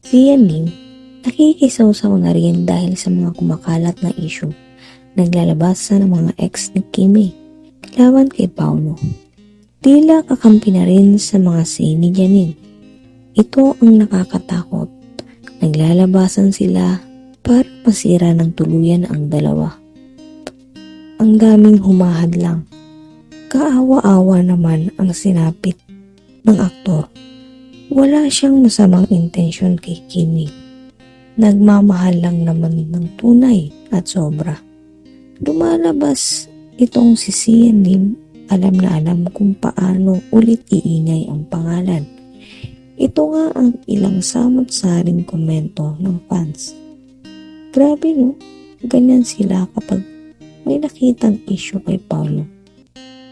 Si Yan Lim, nakikisawsaw na rin dahil sa mga kumakalat na issue. Naglalabas ng mga ex ni Kimi laban kay Paulo. Tila kakampi na rin sa mga say ni Janine. Ito ang nakakatakot. Naglalabasan sila para masira ng tuluyan ang dalawa. Ang daming humahadlang. Kaawa-awa naman ang sinapit ng aktor. Wala siyang masamang intensyon kay Kimi. Nagmamahal lang naman ng tunay at sobra. Lumalabas itong si Sian Lim alam na alam kung paano ulit iingay ang pangalan. Ito nga ang ilang samot-saring komento ng fans. Grabe no, ganyan sila kapag may nakitang issue kay Paulo.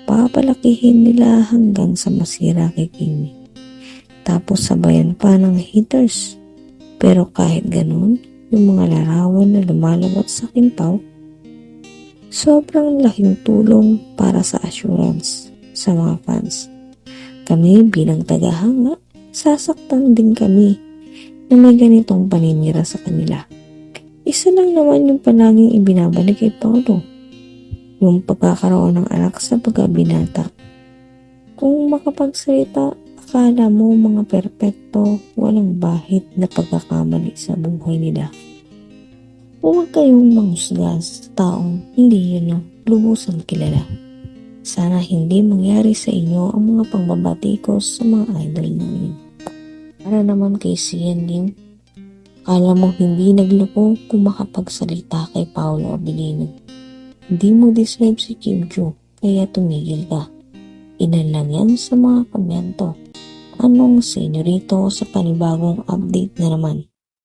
Papalakihin nila hanggang sa masira kay Kimi. Tapos sabayan pa ng haters. Pero kahit ganun, yung mga larawan na lumalabas sa Kimpaw, sobrang laking tulong para sa assurance sa mga fans. Kami bilang tagahanga, sasaktan din kami na may ganitong paninira sa kanila. Isa lang naman yung palaging ibinabalik kay Paulo. Yung pagkakaroon ng anak sa pagkabinata. Kung makapagsalita, akala mo mga perpekto, walang bahid na pagkakamali sa buhay nila. Huwag kayong manghusga sa taong hindi yun ang lubusan kilala. Sana hindi mangyari sa inyo ang mga pangbabatikos sa mga idol namin. Para naman kay Sian Lim, akala mo hindi nagloko kung makapagsalita kay Paolo Abilino. Hindi mo deserve si Kim Joo, kaya tumigil ka. Ilan lang yan sa mga komento. Anong senyorito sa panibagong update na naman?